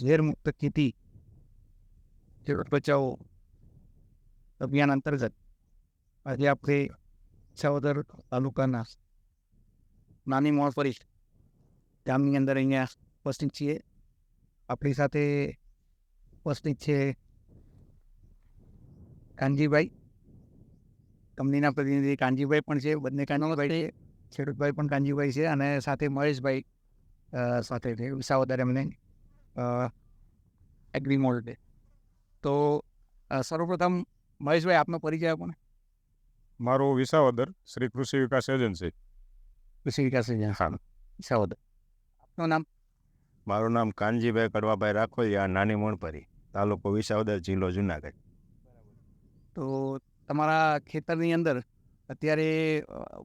ઝેરમુક્ત ખેતી ખેડૂત બચાવો અભિયાન અંતર્ગત આજે આપણે સાવદર તાલુકાના નાની મોણપરી ગામની અંદર અહીંયા ઉપસ્થિત છીએ. આપણી સાથે ઉપસ્થિત છે કાનજીભાઈ. કંપનીના પ્રતિનિધિ કાનજીભાઈ પણ છે, બંને કાનજીભાઈ છે, ખેડૂતભાઈ પણ કાનજીભાઈ છે અને સાથે મહેશભાઈ સાથે છે વિસાવદર એમને એગ્રી મોલ્ડ તો સર્વપ્રથમ મહેશભાઈ આપનો પરિચય આપો ને. મારું વિસાવદર શ્રી કૃષિ વિકાસ એજન્સી. કૃષિ વિકાસ એજન્સી. વિસાવદર. આપનું નામ? મારું નામ કાનજીભાઈ કડવાભાઈ રાખોલિયા નાની મોણપરી તાલુકો વિસાવદર જિલ્લો જુનાગઢ. તો તમારા ખેતરની અંદર અત્યારે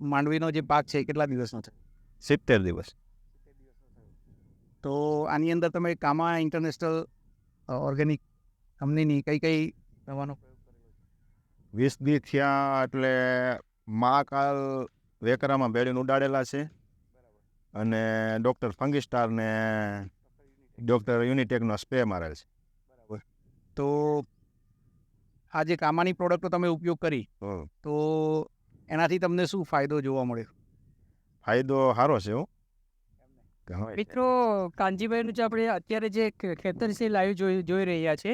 માંડવીનો જે પાક છે કેટલા દિવસનો છે? સિત્તેર દિવસ. તો આની અંદર તમે કામા ઇન્ટરનેશનલ ઓર્ગેનિક કંપનીની કઈ કઈ દવાનો વીસ દી થયા એટલે મહાકાલ વેકરામાં બેડીને ઉડાડેલા છે. અને ડૉક્ટર ફંગીસ્ટારને ડૉક્ટર યુનિટેકનો સ્પ્રે મારેલ છે. તો આ જે કામાની પ્રોડક્ટનો તમે ઉપયોગ કરી તો એનાથી તમને શું ફાયદો જોવા મળ્યો? ફાયદો સારો છે હા, મિત્રો કાનજીભાઈનું જે આપણે અત્યારે જે ખેતર છે લાઈવ જોઈ જોઈ રહ્યા છે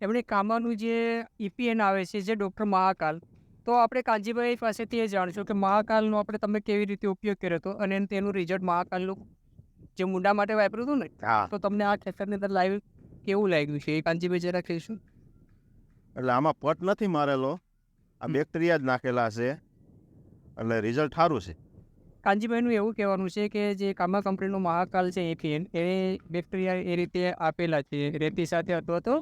એમણે કામાનું જે ઈપીએન આવે છે જે ડૉક્ટર મહાકાલ તો આપણે કાનજીભાઈ પાસેથી એ જાણશું કે મહાકાલનો આપણે તમે કેવી રીતે ઉપયોગ કર્યો હતો અને તેનું રિઝલ્ટ મહાકાલનું જે મુંડા માટે વાપર્યું હતું ને તો તમને આ ખેતરની અંદર લાઈવ કેવું લાગ્યું છે? એ કાનજીભાઈ જરા કહીશું. એટલે આમાં પટ નથી મારેલો આ બેક્ટેરિયા જ નાખેલા છે એટલે રિઝલ્ટ સારું છે. કાનજીભાઈનું એવું કહેવાનું છે કે જે કામા કંપનીનું મહાકાલ છે એફીએન એ બેક્ટેરિયા એ રીતે આપેલા છે. રેતી સાથે અથવા તો?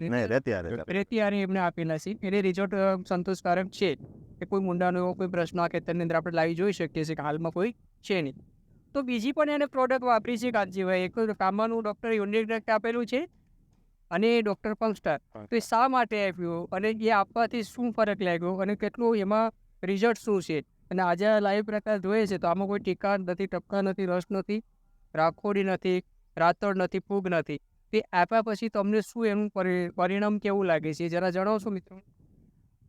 નહીં રેતી રેતી એમને આપેલા છે. એને રિઝલ્ટ સંતોષકારક છે. કે કોઈ મુંડાનો એવો કોઈ પ્રશ્ન આ ખેતરની અંદર આપણે લાવી જોઈ શકીએ છીએ કે હાલમાં કોઈ છે નહીં. તો બીજી પણ એને પ્રોડક્ટ વાપરી છે કાનજીભાઈ. એક કામાનું ડૉક્ટર યુનિટ આપેલું છે અને ડૉક્ટર પંક્સ્ટર તો એ શા માટે આપ્યું? અને એ આપવાથી શું ફરક લાગ્યો? અને કેટલું એમાં રિઝલ્ટ શું છે? અને આજે આ લાઈવ પ્રકાર જોઈએ છે તો આમાં કોઈ ટીકા નથી ટપકા નથી રસ નથી રાખોડી નથી રાતળ નથી ફૂગ નથી. તે આપ્યા પછી તમને શું એનું પરી- પરિણામ કેવું લાગે છે? જરા જણાવશો મિત્રો?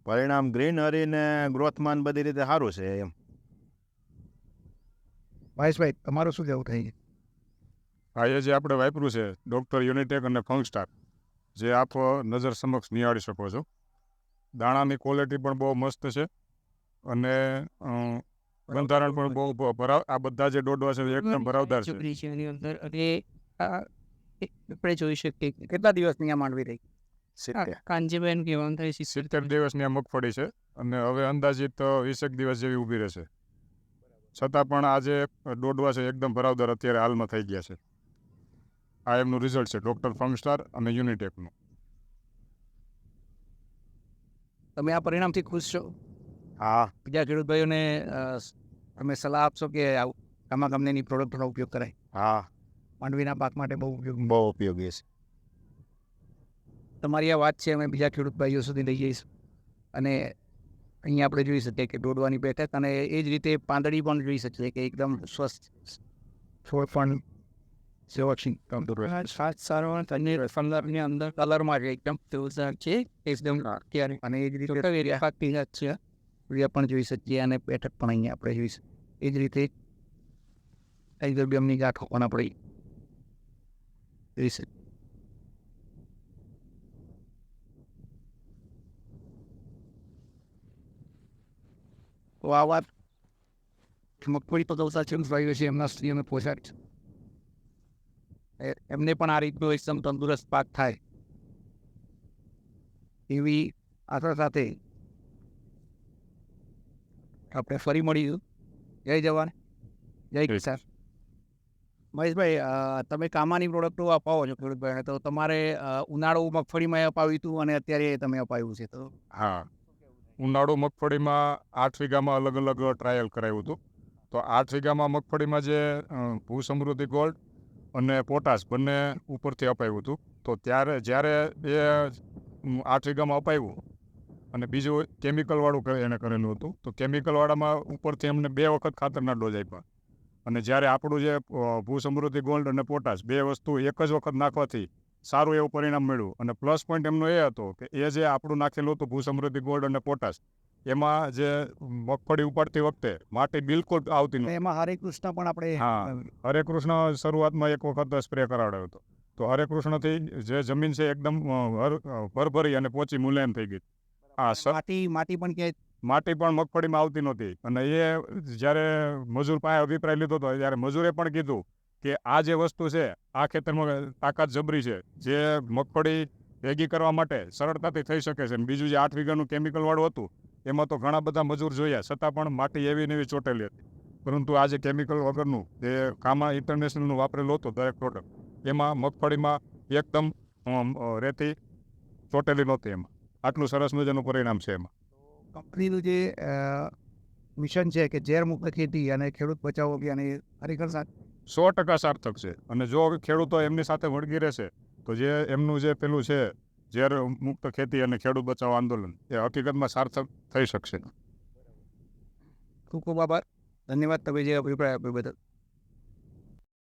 પરિણામ ગ્રીનરી ને ગ્રોથમાન બધી રીતે સારું છે એમ. મહેશભાઈ તમારું શું કહેવું થઈ આજે જે આપણે વાપર્યું છે ડૉક્ટર યુનિટેક અને ફંગસ્ટાર જે આપ નજર સમક્ષ નિહાળી શકો છો. દાણાની ક્વોલિટી પણ બહુ મસ્ત છે. અને બંધારણ પણ બહુ ભરાવ આ બધા જે ડોડવા છે એકદમ ભરાવદાર છે. છે એની અંદર અને આપણે જોઈ શકીએ કેટલા દિવસની આ માંડવી રહી? કાનજીભાઈનું કહેવાનું થાય છે સિત્તેર દિવસની આ મગફળી છે અને હવે અંદાજિત વીસેક દિવસ જેવી ઊભી રહેશે. છતાં પણ આજે ડોડવા છે એકદમ ભરાવદાર અત્યારે હાલમાં થઈ ગયા છે. આ એમનું રિઝલ્ટ છે ડૉક્ટર ફંગસ્ટાર અને યુનિટેકનું તમે આ પરિણામથી ખુશ છો? હા. બીજા ખેડૂત ભાઈઓને તમે સલાહ આપશો કે આવું કામા કંપનીની પ્રોડક્ટનો ઉપયોગ કરાય? હા. માંડવીના પાક માટે બહુ ઉપયોગ. બહુ ઉપયોગી છે. તમારી આ વાત છે અમે બીજા ખેડૂત ભાઈઓ સુધી લઈ જઈશું. અને અહીંયા આપણે જોઈ શકીએ કે દોડવાની બેઠક અને એ જ રીતે પાંદડી પણ જોઈ શકીએ કે એકદમ સ્વસ્થ છોડ પણ સુરક્ષિત તંદુરસ્ત સાત સારો અને પંદરની અંદર કલરમાં એકદમ તેવું છે એકદમ અને એ જ રીતે છે. ક્રિયા પણ જોઈ શકીએ અને બેઠક પણ અહીંયા આપણે જોઈ શકીએ. એ જ રીતે એલ્ગોબિયમની ગાંઠો પણ આપણે જોઈ શકીએ. તો આ વાત મગફળી પકવતા ખેડૂતભાઈઓ છે એમના સ્ત્રીઓને એ- એમને પણ આ રીતનો એકદમ તંદુરસ્ત પાક થાય. એવી આશા સાથે આપણે ફરી મળીશું. જય જવાન. જય. કિસાન. મહેશભાઈ તમે કામાની પ્રોડક્ટો અપાવો છો ખેડૂતભાઈને તો તમારે ઉનાળો મગફળીમાં અપાવ્યું હતું અને અત્યારે તમે અપાવ્યું છે તો? હા. ઉનાળુ મગફળીમાં આઠ વીઘામાં અલગ અલગ ટ્રાયલ કરાવ્યું હતું. તો આઠ વીઘામાં મગફળીમાં જે ભૂ સમૃદ્ધિ ગોલ્ડ અને પોટાશ બંને ઉપરથી અપાવ્યું હતું. તો ત્યારે જ્યારે એ આઠ વીઘામાં અપાવ્યું અને બીજું કેમિકલવાળું કરે- એને કરેલું હતું. તો કેમિકલવાળામાં ઉપરથી અમને બે વખત ખાતરના ડોઝ આપ્યા. અને જ્યારે આપણું જે ભૂસમૃદ્ધિ ગોલ્ડ અને પોટાશ બે વસ્તુ એક જ વખત નાખવાથી સારું એવું પરિણામ મળ્યું. અને પ્લસ પોઈન્ટ એમનો એ હતો કે એ જે આપણું નાખેલું હતું ભૂ સમૃદ્ધિ ગોલ્ડ અને પોટાશ એમાં જે મગફળી ઉપાડતી વખતે માટી બિલકુલ આવતી નથી એમાં હરે કૃષ્ણ પણ આપણે હા. હરે કૃષ્ણ શરૂઆતમાં એક વખત સ્પ્રે કરાવડ્યો હતો. તો હરે કૃષ્ણથી જે જમીન છે એકદમ ભરભરી અને પોચી મુલાયમ થઈ ગઈ. હા સ માટી માટી પણ ક્યાંય માટી પણ મગફળીમાં આવતી નહોતી. અને એ જ્યારે મજૂર પાસે અભિપ્રાય લીધો હતો ત્યારે મજૂરે પણ કીધું કે આ જે વસ્તુ છે આ ખેતરમાં તાકાત જબરી છે. જે મગફળી ભેગી કરવા માટે સરળતાથી થઈ શકે છે. બીજું જે આઠ વીઘાનું કેમિકલવાળું હતું એમાં તો ઘણા બધા મજૂર જોયા. છતાં પણ માટી એવી ને એવી ચોટેલી હતી. પરંતુ આ જે કેમિકલ વગરનું જે કામા ઇન્ટરનેશનલનું વાપરેલું હતું દરેક પ્રોડક્ટ એમાં મગફળીમાં એકદમ રેતી ચોટેલી નહોતી એમાં. આટલું સરસ મજાનું પરિણામ છે એમાં. કંપનીનું જે મિશન છે કે ઝેર મુક્ત ખેતી અને ખેડૂત બચાવો અભિયાન એ ખરેખર સો ટકા સાર્થક છે. અને જો ખેડૂતો એમની સાથે વળગી રહેશે તો જે એમનું જે પેલું છે ઝેર મુક્ત ખેતી અને ખેડૂત બચાવ આંદોલન એ હકીકતમાં સાર્થક થઈ શકશે. ખૂબ ખૂબ આભાર. ધન્યવાદ. તમે જે અભિપ્રાય આપ્યો બદલ.